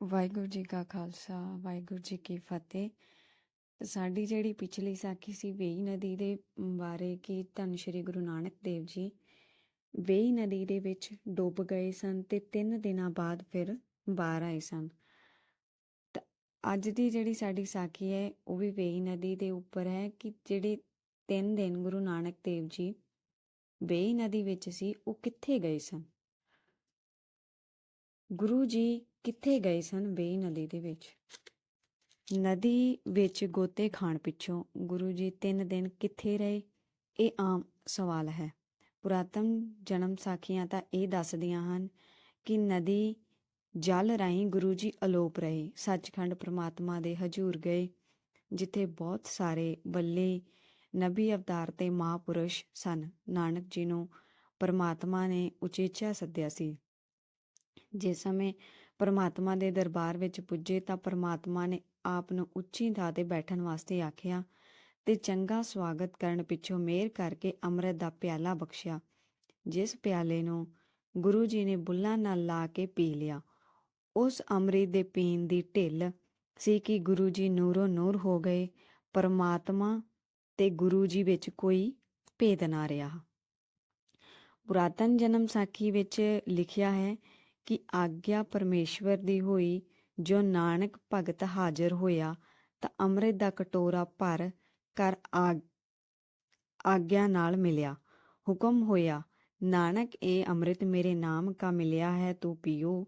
ਵਾਹਿਗੁਰੂ ਜੀ ਕਾ ਖਾਲਸਾ, ਵਾਹਿਗੁਰੂ ਜੀ ਕੀ ਫਤਿਹ। ਸਾਡੀ ਜਿਹੜੀ ਪਿਛਲੀ ਸਾਖੀ ਸੀ, ਵੇਈ ਨਦੀ ਦੇ ਬਾਰੇ ਕਿ ਧੰਨ ਸ਼੍ਰੀ ਗੁਰੂ ਨਾਨਕ ਦੇਵ ਜੀ ਵੇਈ ਨਦੀ ਦੇ ਵਿੱਚ ਡੁੱਬ ਗਏ ਸਨ ਤੇ 3 ਦਿਨਾਂ ਬਾਅਦ ਫਿਰ ਬਾਹਰ ਆਏ ਸਨ। ਤਾਂ ਅੱਜ ਦੀ ਜਿਹੜੀ ਸਾਡੀ ਸਾਖੀ ਹੈ, ਉਹ ਵੀ ਵੇਈ ਨਦੀ ਦੇ ਉੱਪਰ ਹੈ ਕਿ ਜਿਹੜੇ 3 ਦਿਨ ਗੁਰੂ ਨਾਨਕ ਦੇਵ ਜੀ ਵੇਈ ਨਦੀ ਵਿੱਚ ਸੀ, ਉਹ ਕਿੱਥੇ ਗਏ ਸਨ? ਗੁਰੂ ਜੀ ਕਿੱਥੇ ਗਏ ਸਨ ਬੇਈ ਨਦੀ ਦੇ ਵਿੱਚ? ਨਦੀ ਵਿੱਚ ਗੋਤੇ ਖਾਣ ਪਿੱਛੋਂ ਗੁਰੂ ਜੀ 3 ਦਿਨ ਕਿੱਥੇ ਰਹੇ? ਇਹ ਆਮ ਸਵਾਲ ਹੈ। ਪੁਰਾਤਨ ਜਨਮ ਸਾਖੀਆਂ ਤਾਂ ਇਹ ਦੱਸਦੀਆਂ ਹਨ ਕਿ ਨਦੀ ਜਲ ਰਾਹੀਂ ਗੁਰੂ ਜੀ ਅਲੋਪ ਰਹੇ। ਸੱਚਖੰਡ ਪ੍ਰਮਾਤਮਾ ਦੇ ਹਜੂਰ ਗਏ, ਜਿੱਥੇ ਬਹੁਤ ਸਾਰੇ ਬੱਲੇ ਨਬੀ ਅਵਤਾਰ ਤੇ ਮਹਾਪੁਰਸ਼ ਸਨ। ਨਾਨਕ ਜੀ ਨੂੰ ਪਰਮਾਤਮਾ ਨੇ ਉਚੇਚਾ ਸੱਦਿਆ ਸੀ। ਜਿਸ ਸਮੇਂ ਪਰਮਾਤਮਾ ਦੇ ਦਰਬਾਰ ਵਿੱਚ ਪੁੱਜੇ ਤਾਂ ਪਰਮਾਤਮਾ ਨੇ ਆਪ ਨੂੰ ਉੱਚੀ ਥਾਂ ਤੇ ਬੈਠਣ ਵਾਸਤੇ ਆਖਿਆ ਤੇ ਚੰਗਾ ਸਵਾਗਤ ਕਰਨ ਪਿੱਛੋਂ ਮਿਹਰ ਕਰਕੇ ਅੰਮ੍ਰਿਤ ਦਾ ਪਿਆਲਾ ਬਖਸ਼ਿਆ, ਜਿਸ ਪਿਆਲੇ ਨੂੰ ਗੁਰੂ ਜੀ ਨੇ ਬੁੱਲਾਂ ਨਾਲ ਲਾ ਕੇ ਪੀ ਲਿਆ। ਉਸ ਅੰਮ੍ਰਿਤ ਦੇ ਪੀਣ ਦੀ ਢਿੱਲ ਸੀ ਕਿ ਗੁਰੂ ਜੀ ਨੂਰੋ ਨੂਰ ਹੋ ਗਏ, ਪਰਮਾਤਮਾ ਤੇ ਗੁਰੂ ਜੀ ਵਿੱਚ ਕੋਈ ਭੇਦ ਨਾ ਰਿਹਾ। ਪੁਰਾਤਨ ਜਨਮ ਸਾਖੀ ਵਿੱਚ ਲਿਖਿਆ ਹੈ ਕਿ ਆਗਿਆ ਪਰਮੇਸ਼ਵਰ ਦੀ ਹੋਈ, ਜੋ ਨਾਨਕ ਭਗਤ ਹਾਜ਼ਰ ਹੋਇਆ, ਤਾਂ ਅੰਮ੍ਰਿਤ ਦਾ ਕਟੋਰਾ ਭਰ ਕਰ ਆਗਿਆ ਨਾਲ ਮਿਲਿਆ। ਹੁਕਮ ਹੋਇਆ, ਨਾਨਕ, ਇਹ ਅੰਮ੍ਰਿਤ ਮੇਰੇ ਨਾਮ ਕਾ ਮਿਲਿਆ ਹੈ, ਤੂੰ ਪੀਓ।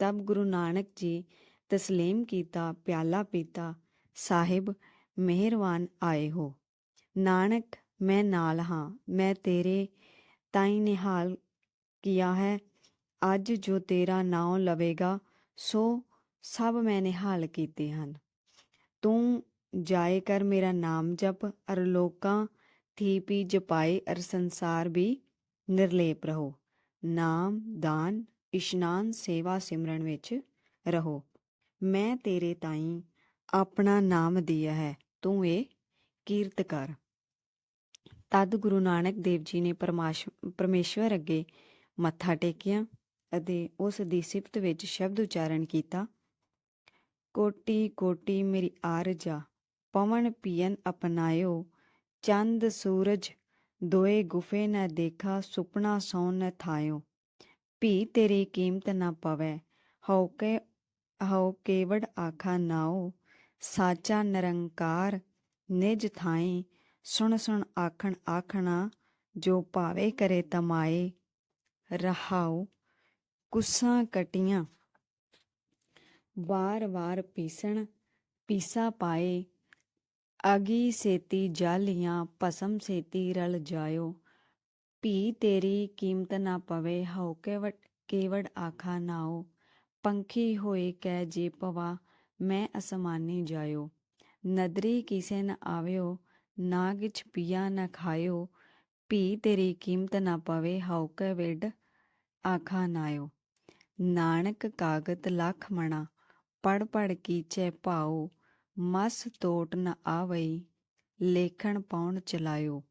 ਤਬ ਗੁਰੂ ਨਾਨਕ ਜੀ ਤਸਲੀਮ ਕੀਤਾ, ਪਿਆਲਾ ਪੀਤਾ, ਸਾਹਿਬ, ਮਿਹਰਬਾਨ ਆਏ ਹੋ। ਨਾਨਕ, ਮੈਂ ਨਾਲ ਹਾਂ, ਮੈਂ ਤੇਰੇ ਤਾਈ ਨਿਹਾਲ ਕੀਆ ਹੈ ਅੱਜ ਜੋ ਤੇਰਾ ਨਾਮ ਲਵੇਗਾ, ਸੋ ਸਭ ਮੈਂ ਨਿਹਾਲ ਕੀਤੇ ਹਨ। ਤੂੰ ਜਾਏ ਕਰ ਮੇਰਾ ਨਾਮ ਜਪ, ਅਰ ਲੋਕਾਂ ਥੀ ਪੀ ਜਪਾਏ, ਅਰ ਸੰਸਾਰ ਵੀ ਨਿਰਲੇਪ ਰਹੋ। ਨਾਮ, ਦਾਨ, ਇਸ਼ਨਾਨ, ਸੇਵਾ, ਸਿਮਰਨ ਵਿੱਚ ਰਹੋ। ਮੈਂ ਤੇਰੇ ਤਾਈ ਆਪਣਾ ਨਾਮ ਦਿਆ ਹੈ, ਤੂੰ ਇਹ ਕੀਰਤ ਕਰ ਤਦ ਗੁਰੂ ਨਾਨਕ ਦੇਵ ਜੀ ਨੇ ਪਰਮੇਸ਼ਵਰ ਅੱਗੇ ਮੱਥਾ ਟੇਕਿਆ। ਅਤੇ ਉਸ ਦੀ ਸਿਫਤ ਵਿੱਚ ਸ਼ਬਦ ਉਚਾਰਨ ਕੀਤਾ, ਕੋਟੀ ਕੋਟੀ ਮੇਰੀ ਆਰਜਾ ਪਵਨ ਪੀਨ ਅਪਨਾਇਓ, ਚੰਦ ਸੂਰਜ ਦੋਏ ਗੁਫੇ ਨਾ ਦੇਖਾ, ਸੁਪਨਾ ਸੌ ਨ ਥਾਇਓ, ਭੀ ਤੇਰੀ ਕੀਮਤ ਨਾ ਪਵੇ, ਹਉ ਕੇ, ਹਉ ਕੇਵੜ ਆਖਾ ਨਾਓ, ਸਾਚਾ ਨਿਰੰਕਾਰ ਨਿਜ ਥਾਈ, ਸੁਣ ਸੁਣ ਆਖਣ ਆਖਣਾ, ਜੋ ਭਾਵੇ ਕਰੇ ਤਮਾਏ, ਰਹਾਉ ਕੁੱਸਾਂ ਕਟੀਆਂ। ਵਾਰ-ਵਾਰ ਪੀਸਣ, ਪੀਸਾ ਪਾਏ। ਅਗੀ ਸੇਤੀ ਜਾਲੀਆਂ ਭਸਮ ਸੇਤੀ ਰਲ ਜਾਇਓ। ਭੀ ਤੇਰੀ ਕੀਮਤ ਨਾ ਪਵੇ, ਹਉ ਕੇਵੜ ਕੇਵੜ ਆਖਾ ਨਾਓ। ਪੰਖੀ ਹੋਏ ਕੈ ਜੇ ਪਵਾ ਮੈਂ ਅਸਮਾਨੀ ਜਾਇਓ। ਨਦਰੀ ਕਿਸੇ ਨ ਆਵਿਓ, ਨਾ ਕਿਛ ਪੀਆ ਨ ਖਾਇਓ। ਭੀ ਤੇਰੀ ਕੀਮਤ ਨਾ ਪਵੇ, ਹਉ ਕੇਵੜ ਆਖਾ ਨਾਓ ਨਾਨਕ ਕਾਗਤ ਲਖ ਮਣਾ ਪੜ ਪੜ ਕੀਚੇ ਭਾਉ, ਮਸ ਤੋਟ ਨ ਆਵਈ, ਲੇਖਣ ਪਾਉਣ ਚਲਾਇਓ।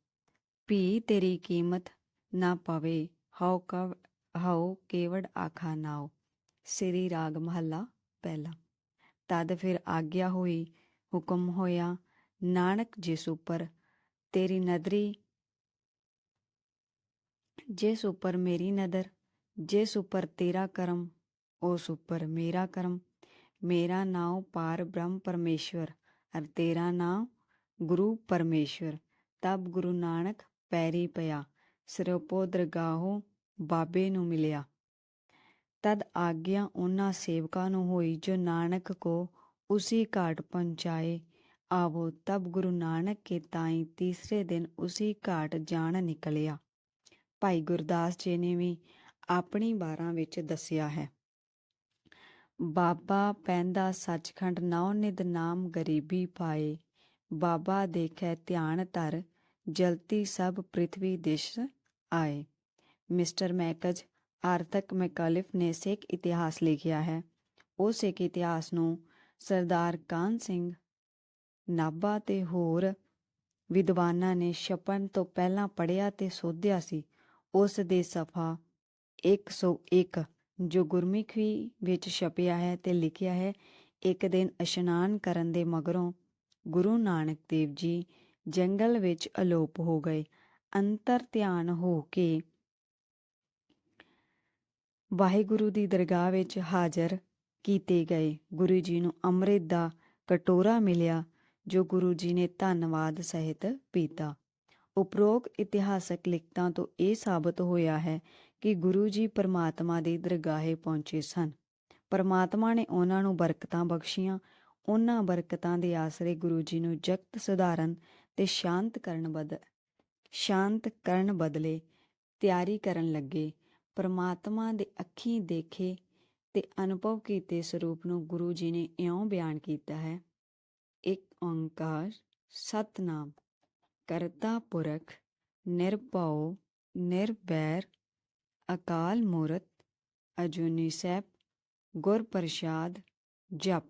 ਭੀ ਤੇਰੀ ਕੀਮਤ ਨਾ ਪਵੇ, ਹਉ ਕਵ, ਹਉ ਕੇਵੜ ਆਖਾ ਨਾਓ ਸ੍ਰੀ ਰਾਗ ਮਹੱਲਾ ਪਹਿਲਾ। ਤਦ ਫਿਰ ਆਗਿਆ ਹੋਈ, ਹੁਕਮ ਹੋਇਆ, ਨਾਨਕ ਜਿਸ ਉਪਰ ਤੇਰੀ ਨਦਰੀ, ਜਿਸ ਉਪਰ ਮੇਰੀ ਨਦਰ ਜਿਸ ਉਪਰ ਤੇਰਾ ਕਰਮ, ਉਸ ਉਪਰ ਮੇਰਾ ਕਰਮ। ਮੇਰਾ ਨਾਮ ਪਾਰ ਬ੍ਰਹਮ ਪਰਮੇਸ਼ਵਰ ਅਰ ਤੇਰਾ ਨਾਮ ਗੁਰੂ ਪਰਮੇਸ਼ਵਰ। ਤਬ ਗੁਰੂ ਨਾਨਕ ਪੈਰੀ ਪਿਆ ਸਿਰਪੋ ਦਰਗਾਹੋਂ ਬਾਬੇ ਨੂੰ ਮਿਲਿਆ। ਤਦ ਆਗਿਆ ਉਹਨਾਂ ਸੇਵਕਾਂ ਨੂੰ ਹੋਈ ਜੋ ਨਾਨਕ ਕੋ ਉसी ਘਾਟ ਪਹੁੰਚਾਏ। ਆਵੋ ਤਬ ਗੁਰੂ ਨਾਨਕ ਕੇ ਤਾਈ ਤੀਸਰੇ ਦਿਨ ਉसी ਘਾਟ ਜਾਣ ਨਿਕਲਿਆ। ਭਾਈ ਗੁਰਦਾਸ ਜੀ ਨੇ ਵੀ ਆਪਣੀ ਬਾਰਾਂ ਵਿੱਚ ਦੱਸਿਆ ਹੈ। ਬਾਬਾ ਪੈਂਦਾ ਸੱਚਖੰਡ ਨੌ ਨਿਦ ਨਾਮ ਗਰੀਬੀ ਪਾਏ। ਬਾਬਾ ਦੇਖੈ ਧਿਆਨ ਧਰ, ਜਲਤੀ ਸਭ ਪ੍ਰithvi ਦਿਸ਼ ਆਏ। ਮਿਸਟਰ ਮੈਕਜ, ਆਰਥਕ ਮੈਕਾਲਿਫ ਨੇ ਸਿੱਖ ਇਤਿਹਾਸ ਲਿਖਿਆ ਹੈ। ਉਹ ਸਿੱਖ ਇਤਿਹਾਸ ਨੂੰ ਸਰਦਾਰ ਕਾਨ ਸਿੰਘ ਨਾਭਾ ਤੇ ਹੋਰ ਵਿਦਵਾਨਾਂ ਨੇ ਛਪਣ ਤੋਂ ਪਹਿਲਾਂ ਪੜਿਆ ਤੇ ਸੋਧਿਆ ਸੀ। ਉਸ ਦੇ ਸਫਾ 101 ਜੋ ਗੁਰਮੁਖੀ ਵਿੱਚ ਛਪਿਆ ਹੈ ਤੇ ਲਿਖਿਆ ਹੈ ਇੱਕ ਦਿਨ ਇਸ਼ਨਾਨ ਕਰਨ ਦੇ ਮਗਰੋਂ ਗੁਰੂ ਨਾਨਕ ਦੇਵ ਜੀ ਜੰਗਲ ਵਿੱਚ ਅਲੋਪ ਹੋ ਗਏ ਅੰਤਰ ਧਿਆਨ ਹੋ ਕੇ ਵਾਹਿਗੁਰੂ ਦੀ ਦਰਗਾਹ ਵਿੱਚ ਹਾਜ਼ਰ ਕੀਤੇ ਗਏ ਗੁਰੂ ਜੀ ਨੂੰ ਅੰਮ੍ਰਿਤ ਦਾ ਕਟੋਰਾ ਮਿਲਿਆ ਜੋ ਗੁਰੂ ਜੀ ਨੇ ਧੰਨਵਾਦ ਸਹਿਤ ਪੀਤਾ ਉਪਰੋਕਤ ਇਤਿਹਾਸਕ ਲਿਖਤਾਂ ਤੋਂ ਇਹ ਸਾਬਤ ਹੋਇਆ ਹੈ ਕਿ ਗੁਰੂ ਜੀ ਪਰਮਾਤਮਾ ਦੇ ਦਰਗਾਹੇ ਪਹੁੰਚੇ ਸਨ। ਪਰਮਾਤਮਾ ਨੇ ਉਹਨਾਂ ਨੂੰ ਬਰਕਤਾਂ ਬਖਸ਼ੀਆਂ, ਉਹਨਾਂ ਬਰਕਤਾਂ ਦੇ ਆਸਰੇ ਗੁਰੂ ਜੀ ਨੂੰ ਜਗਤ ਸੁਧਾਰਨ ਤੇ ਸ਼ਾਂਤ ਕਰਨ ਬਦ, ਸ਼ਾਂਤ ਕਰਨ ਬਦਲੇ ਤਿਆਰੀ ਕਰਨ ਲੱਗੇ। ਪਰਮਾਤਮਾ ਦੇ ਅੱਖੀਂ ਦੇਖੇ ਤੇ ਅਨੁਭਵ ਕੀਤੇ ਸਰੂਪ ਨੂੰ ਗੁਰੂ ਜੀ ਨੇ ਇਉਂ ਬਿਆਨ ਕੀਤਾ ਹੈ, ਇੱਕ ਓੰਕਾਰ ਸਤਨਾਮ ਕਰਤਾ ਪੁਰਖ, ਨਿਰਭਉ, ਨਿਰਵੈਰ, ਅਕਾਲ ਮੂਰਤ, ਅਜੂਨੀ ਸੈਭ ਗੁਰ ਪ੍ਰਸਾਦ, ਜਪ।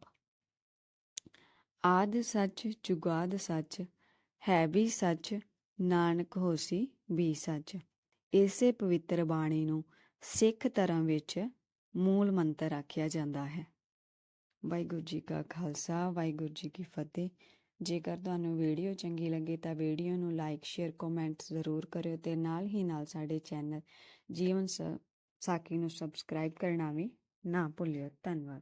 ਆਦ ਸੱਚ ਜੁਗਾਦ ਸੱਚ, ਹੈ ਵੀ ਸੱਚ, ਨਾਨਕ ਹੋਸੀ ਵੀ ਸੱਚ। ਇਸੇ ਪਵਿੱਤਰ ਬਾਣੀ ਨੂੰ ਸਿੱਖ ਧਰਮ ਵਿੱਚ ਮੂਲ ਮੰਤਰ ਆਖਿਆ ਜਾਂਦਾ ਹੈ। ਵਾਹਿਗੁਰੂ ਜੀ ਕਾ ਖਾਲਸਾ, ਵਾਹਿਗੁਰੂ ਜੀ ਕੀ ਫਤਿਹ। ਜੇਕਰ ਤੁਹਾਨੂੰ ਵੀਡੀਓ ਚੰਗੀ ਲੱਗੇ ਤਾਂ ਵੀਡੀਓ ਨੂੰ ਲਾਈਕ, ਸ਼ੇਅਰ, ਕਮੈਂਟ ਜ਼ਰੂਰ ਕਰਿਓ ਤੇ ਨਾਲ ਹੀ ਨਾਲ ਸਾਡੇ ਚੈਨਲ ਜੀਵਨ ਸ- ਸਾਖੀ ਨੂੰ ਸਬਸਕ੍ਰਾਈਬ ਕਰਨਾ ਵੀ ਨਾ ਭੁੱਲਿਓ। ਧੰਨਵਾਦ।